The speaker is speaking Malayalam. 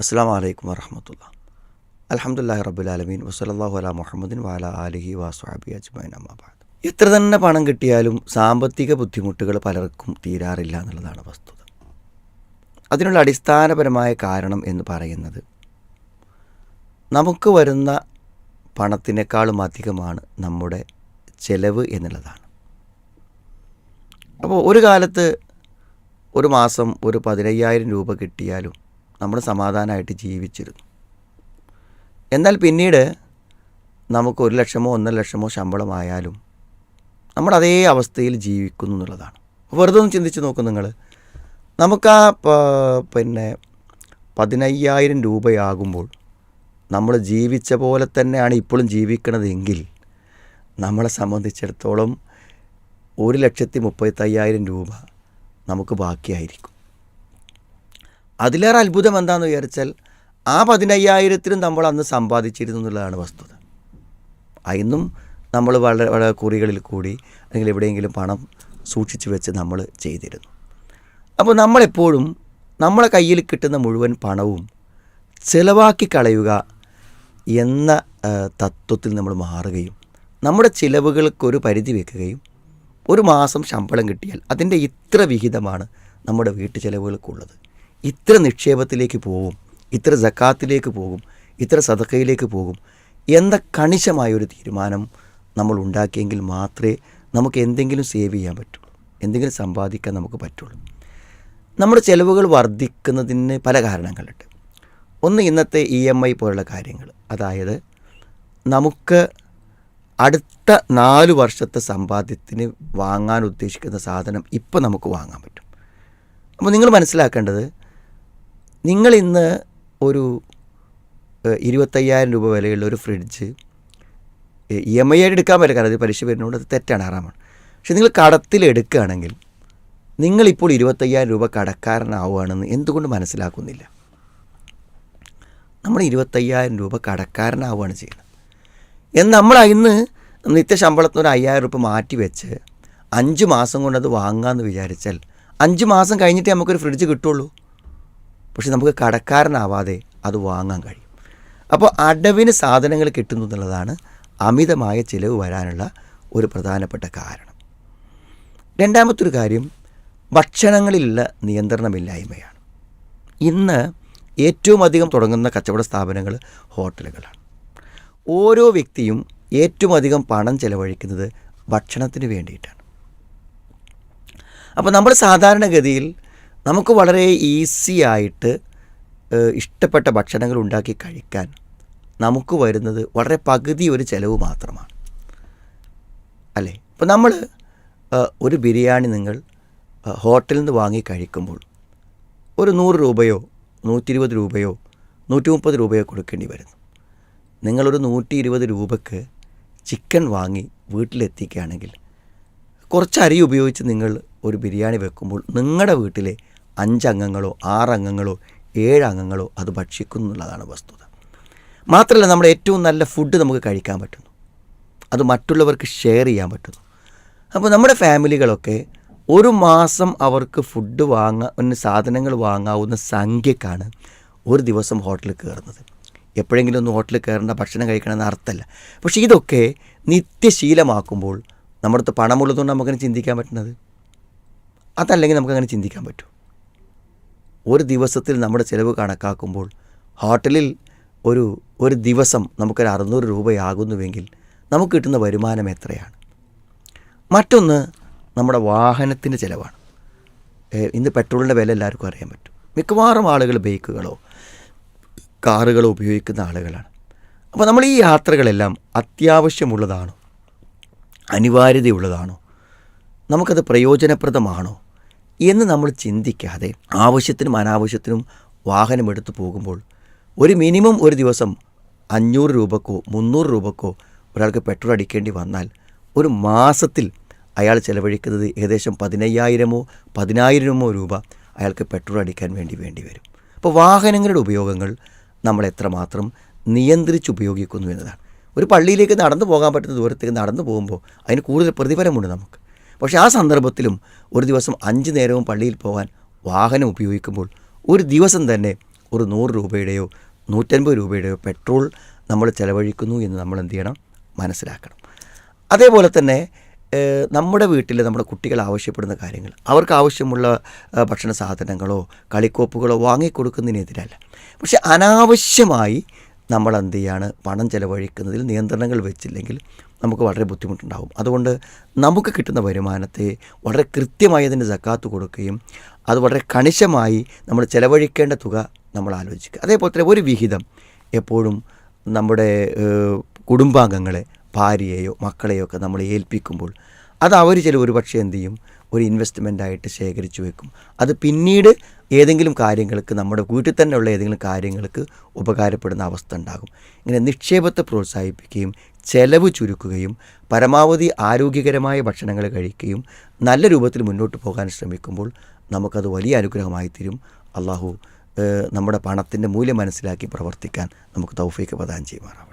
അസ്സാം വലൈക്കും വരഹമുല്ല അലഹമുല്ലാ റബുലാലമീൻ വസലല്ലാഹു അല മുഹമ്മദിൻ വാല അലിഹി വാസ്വാബി അജ്മൈൻ അമ്മാബാദ് എത്ര തന്നെ പണം കിട്ടിയാലും സാമ്പത്തിക ബുദ്ധിമുട്ടുകൾ പലർക്കും തീരാറില്ല എന്നുള്ളതാണ് വസ്തുത. അതിനുള്ള അടിസ്ഥാനപരമായ കാരണം എന്ന് പറയുന്നത് നമുക്ക് വരുന്ന പണത്തിനേക്കാളും അധികമാണ് നമ്മുടെ ചെലവ് എന്നുള്ളതാണ്. അപ്പോൾ ഒരു കാലത്ത് ഒരു മാസം ഒരു പതിനയ്യായിരം രൂപ കിട്ടിയാലും നമ്മൾ സമാധാനമായിട്ട് ജീവിച്ചിരുന്നു. എന്നാൽ പിന്നീട് നമുക്ക് ഒരു ലക്ഷമോ ഒന്നര ലക്ഷമോ ശമ്പളമായാലും നമ്മൾ അതേ അവസ്ഥയിൽ ജീവിക്കുന്നു എന്നുള്ളതാണ്. വെറുതെ ഒന്ന് ചിന്തിച്ച് നോക്കും നിങ്ങൾ. നമുക്ക് ആ പിന്നെ പതിനയ്യായിരം രൂപയാകുമ്പോൾ നമ്മൾ ജീവിച്ച പോലെ തന്നെയാണ് ഇപ്പോഴും ജീവിക്കണതെങ്കിൽ നമ്മളെ സംബന്ധിച്ചിടത്തോളം ഒരു ലക്ഷത്തി മുപ്പത്തയ്യായിരം രൂപ നമുക്ക് ബാക്കിയായിരിക്കും. അതിലേറെ അത്ഭുതം എന്താണെന്ന് വിചാരിച്ചാൽ ആ പതിനയ്യായിരത്തിനും നമ്മൾ അന്ന് സമ്പാദിച്ചിരുന്നു എന്നുള്ളതാണ് വസ്തുത. അതിന്നും നമ്മൾ വളരെ വളരെ കുറികളിൽ കൂടി അല്ലെങ്കിൽ എവിടെയെങ്കിലും പണം സൂക്ഷിച്ചു വെച്ച് നമ്മൾ ചെയ്തിരുന്നു. അപ്പോൾ നമ്മളെപ്പോഴും നമ്മളെ കയ്യിൽ കിട്ടുന്ന മുഴുവൻ പണവും ചിലവാക്കി കളയുക എന്ന തത്വത്തിൽ നമ്മൾ മാറുകയും നമ്മുടെ ചിലവുകൾക്കൊരു പരിധി വെക്കുകയും ഒരു മാസം ശമ്പളം കിട്ടിയാൽ അതിന്റെ ഇത്ര വിഹിതമാണ് നമ്മുടെ വീട്ടു ചിലവുകൾക്കുള്ളത് ഇത്ര നിക്ഷേപത്തിലേക്ക് പോകും ഇത്ര ജക്കാത്തിലേക്ക് പോകും ഇത്ര സതക്കയിലേക്ക് പോകും. എന്ന കണിശമായൊരു തീരുമാനം നമ്മൾ ഉണ്ടാക്കിയെങ്കിൽ മാത്രമേ നമുക്ക് എന്തെങ്കിലും സേവ് ചെയ്യാൻ പറ്റുള്ളൂ എന്തെങ്കിലും സമ്പാദിക്കാൻ നമുക്ക് പറ്റുള്ളൂ. നമ്മുടെ ചിലവുകൾ വർദ്ധിക്കുന്നതിന് പല കാരണങ്ങളുണ്ട്. ഒന്ന് ഇന്നത്തെ ഇ എം ഐ പോലുള്ള കാര്യങ്ങൾ. അതായത് നമുക്ക് അടുത്ത നാല് വർഷത്തെ സമ്പാദ്യത്തിന് വാങ്ങാൻ ഉദ്ദേശിക്കുന്ന സാധനം ഇപ്പോൾ നമുക്ക് വാങ്ങാൻ പറ്റും. അപ്പോൾ നിങ്ങൾ മനസ്സിലാക്കേണ്ടത് നിങ്ങൾ ഇന്ന് ഒരു ഇരുപത്തയ്യായിരം രൂപ വിലയുള്ള ഒരു ഫ്രിഡ്ജ് ഇ എം ഐ ആയിട്ട് എടുക്കാൻ പറ്റില്ല കാരണം അത് പലിശ വരുന്നതുകൊണ്ട് അത് തെറ്റാണ് ആറാമാണ് പക്ഷെ നിങ്ങൾ കടത്തിൽ എടുക്കുകയാണെങ്കിൽ നിങ്ങളിപ്പോൾ ഇരുപത്തയ്യായിരം രൂപ കടക്കാരനാവുകയാണെന്ന് എന്തുകൊണ്ട് മനസ്സിലാക്കുന്നില്ല? നമ്മൾ ഇരുപത്തയ്യായിരം രൂപ കടക്കാരനാവുകയാണ് ചെയ്യുന്നത്. എന്ന് നമ്മൾ ഇന്ന് നിത്യ ശമ്പളത്തിന് ഒരു അയ്യായിരം രൂപ മാറ്റി വെച്ച് അഞ്ച് മാസം കൊണ്ട് അത് വാങ്ങാമെന്ന് വിചാരിച്ചാൽ അഞ്ച് മാസം കഴിഞ്ഞിട്ടേ നമുക്കൊരു ഫ്രിഡ്ജ് കിട്ടുള്ളൂ പക്ഷെ നമുക്ക് കടക്കാരനാവാതെ അത് വാങ്ങാൻ കഴിയും. അപ്പോൾ അടവിന് സാധനങ്ങൾ കിട്ടുന്നു എന്നുള്ളതാണ് അമിതമായ ചിലവ് വരാനുള്ള ഒരു പ്രധാനപ്പെട്ട കാരണം. രണ്ടാമത്തൊരു കാര്യം ഭക്ഷണങ്ങളിലുള്ള നിയന്ത്രണമില്ലായ്മയാണ്. ഇന്ന് ഏറ്റവും അധികം തുടങ്ങുന്ന കച്ചവട സ്ഥാപനങ്ങൾ ഹോട്ടലുകളാണ്. ഓരോ വ്യക്തിയും ഏറ്റവും അധികം പണം ചിലവഴിക്കുന്നത് ഭക്ഷണത്തിന് വേണ്ടിയിട്ടാണ്. അപ്പോൾ നമ്മൾ സാധാരണഗതിയിൽ നമുക്ക് വളരെ ഈസി ആയിട്ട് ഇഷ്ടപ്പെട്ട ഭക്ഷണങ്ങൾ ഉണ്ടാക്കി കഴിക്കാൻ നമുക്ക് വരുന്നത് വളരെ പകുതി ഒരു ചിലവ് മാത്രമാണ്. അല്ലേ? ഇപ്പോൾ നമ്മൾ ഒരു ബിരിയാണി നിങ്ങൾ ഹോട്ടലിൽ നിന്ന് വാങ്ങി കഴിക്കുമ്പോൾ ഒരു നൂറ് രൂപയോ നൂറ്റി ഇരുപത് രൂപയോ നൂറ്റി മുപ്പത് രൂപയോ കൊടുക്കേണ്ടി വരുന്നു. നിങ്ങളൊരു നൂറ്റി ഇരുപത് രൂപക്ക് ചിക്കൻ വാങ്ങി വീട്ടിലെത്തിക്കുകയാണെങ്കിൽ കുറച്ച് അരി ഉപയോഗിച്ച് നിങ്ങൾ ഒരു ബിരിയാണി വെക്കുമ്പോൾ നിങ്ങളുടെ വീട്ടിലെ അഞ്ചംഗങ്ങളോ ആറംഗങ്ങളോ ഏഴംഗങ്ങളോ അത് ഭക്ഷിക്കുന്നു എന്നുള്ളതാണ് വസ്തുത. മാത്രമല്ല നമ്മുടെ ഏറ്റവും നല്ല ഫുഡ് നമുക്ക് കഴിക്കാൻ പറ്റുന്നു. അത് മറ്റുള്ളവർക്ക് ഷെയർ ചെയ്യാൻ പറ്റുന്നു. അപ്പോൾ നമ്മുടെ ഫാമിലികളൊക്കെ ഒരു മാസം അവർക്ക് ഫുഡ് വാങ്ങാൻ സാധനങ്ങൾ വാങ്ങാവുന്ന സംഖ്യക്കാണ് ഒരു ദിവസം ഹോട്ടലിൽ കയറുന്നത് എപ്പോഴെങ്കിലും ഒന്ന് ഹോട്ടലിൽ കയറേണ്ട ഭക്ഷണം കഴിക്കണമെന്ന് അർത്ഥമല്ല. പക്ഷേ ഇതൊക്കെ നിത്യശീലമാക്കുമ്പോൾ നമ്മുടെ അടുത്ത് പണമുള്ളതുകൊണ്ട് നമുക്കങ്ങനെ ചിന്തിക്കാൻ പറ്റുന്നത്. അതല്ലെങ്കിൽ നമുക്കങ്ങനെ ചിന്തിക്കാൻ പറ്റും. ഒരു ദിവസത്തിൽ നമ്മുടെ ചിലവ് കണക്കാക്കുമ്പോൾ ഹോട്ടലിൽ ഒരു ഒരു ദിവസം നമുക്കൊരു അറുന്നൂറ് രൂപയാകുന്നുവെങ്കിൽ നമുക്ക് കിട്ടുന്ന വരുമാനം എത്രയാണ്? മറ്റൊന്ന് നമ്മുടെ വാഹനത്തിന്റെ ചിലവാണ്. ഇന്ന് പെട്രോളിന്റെ വില എല്ലാവർക്കും അറിയാൻ പറ്റും. മിക്കവാറും ആളുകൾ ബൈക്കുകളോ കാറുകളോ ഉപയോഗിക്കുന്ന ആളുകളാണ്. അപ്പോൾ നമ്മൾ ഈ യാത്രകളെല്ലാം അത്യാവശ്യമുള്ളതാണോ? അനിവാര്യതയുള്ളതാണോ? നമുക്കത് പ്രയോജനപ്രദമാണോ? എന്ന് നമ്മൾ ചിന്തിക്കാതെ ആവശ്യത്തിനും അനാവശ്യത്തിനും വാഹനം എടുത്തു പോകുമ്പോൾ ഒരു മിനിമം ഒരു ദിവസം അഞ്ഞൂറ് രൂപക്കോ മുന്നൂറ് രൂപക്കോ ഒരാൾക്ക് പെട്രോൾ അടിക്കേണ്ടി വന്നാൽ ഒരു മാസത്തിൽ അയാൾ ചിലവഴിക്കുന്നത് ഏകദേശം പതിനയ്യായിരമോ പതിനായിരമോ രൂപ അയാൾക്ക് പെട്രോൾ അടിക്കാൻ വേണ്ടി വേണ്ടി വരും. അപ്പോൾ വാഹനങ്ങളുടെ ഉപയോഗങ്ങൾ നമ്മൾ എത്രമാത്രം നിയന്ത്രിച്ച് ഉപയോഗിക്കുന്നു എന്നതാണ്. ഒരു പള്ളിയിലേക്ക് നടന്നു പോകാൻ പറ്റുന്ന ദൂരത്തേക്ക് നടന്നു പോകുമ്പോൾ അതിന് കൂടുതൽ പ്രതിഫലമുണ്ട് നമുക്ക്. പക്ഷേ ആ സന്ദർഭത്തിലും ഒരു ദിവസം അഞ്ച് നേരവും പള്ളിയിൽ പോകാൻ വാഹനം ഉപയോഗിക്കുമ്പോൾ ഒരു ദിവസം തന്നെ ഒരു നൂറ് രൂപയുടെയോ നൂറ്റൻപത് രൂപയുടെയോ പെട്രോൾ നമ്മൾ ചിലവഴിക്കുന്നു എന്ന് നമ്മൾ എന്ത് ചെയ്യണം? മനസ്സിലാക്കണം. അതേപോലെ തന്നെ നമ്മുടെ വീട്ടിൽ നമ്മുടെ കുട്ടികൾ ആവശ്യപ്പെടുന്ന കാര്യങ്ങൾ. അവർക്ക് ആവശ്യമുള്ള ഭക്ഷണ സാധനങ്ങളോ കളിക്കോപ്പുകളോ വാങ്ങിക്കൊടുക്കുന്നതിനെതിരല്ല. പക്ഷെ അനാവശ്യമായി നമ്മൾ എന്ത് ചെയ്യാണ് പണം ചിലവഴിക്കുന്നതിൽ നിയന്ത്രണങ്ങൾ വെച്ചില്ലെങ്കിൽ നമുക്ക് വളരെ ബുദ്ധിമുട്ടുണ്ടാകും അതുകൊണ്ട് നമുക്ക് കിട്ടുന്ന വരുമാനത്തെ വളരെ കൃത്യമായി അതിന്റെ ജക്കാത്ത് കൊടുക്കുകയും അത് വളരെ കണിശമായി നമ്മൾ ചിലവഴിക്കേണ്ട തുക നമ്മൾ ആലോചിക്കുക. അതേപോലെ തന്നെ ഒരു വിഹിതം എപ്പോഴും നമ്മുടെ കുടുംബാംഗങ്ങളെ ഭാര്യയെയോ മക്കളെയോ ഒക്കെ നമ്മൾ ഏൽപ്പിക്കുമ്പോൾ അത് അവർ ചില ഒരുപക്ഷെ എന്ത് ചെയ്യും? ഒരു ഇൻവെസ്റ്റ്മെന്റായിട്ട് ശേഖരിച്ചു വെക്കും. അത് പിന്നീട് ഏതെങ്കിലും കാര്യങ്ങൾക്ക് നമ്മുടെ വീട്ടിൽ തന്നെയുള്ള ഏതെങ്കിലും കാര്യങ്ങൾക്ക് ഉപകാരപ്പെടുന്ന അവസ്ഥ ഉണ്ടാകും. ഇങ്ങനെ നിക്ഷേപത്തെ പ്രോത്സാഹിപ്പിക്കുകയും ചെലവ് ചുരുക്കുകയും പരമാവധി ആരോഗ്യകരമായ ഭക്ഷണങ്ങൾ കഴിക്കുകയും നല്ല രൂപത്തിൽ മുന്നോട്ട് പോകാൻ ശ്രമിക്കുമ്പോൾ നമുക്കത് വലിയ അനുഗ്രഹമായി തീരും. അള്ളാഹു നമ്മുടെ പണത്തിന്റെ മൂല്യം മനസ്സിലാക്കി പ്രവർത്തിക്കാൻ നമുക്ക് തൗഫീക്ക് പ്രദാനം ചെയ്യുമാറാം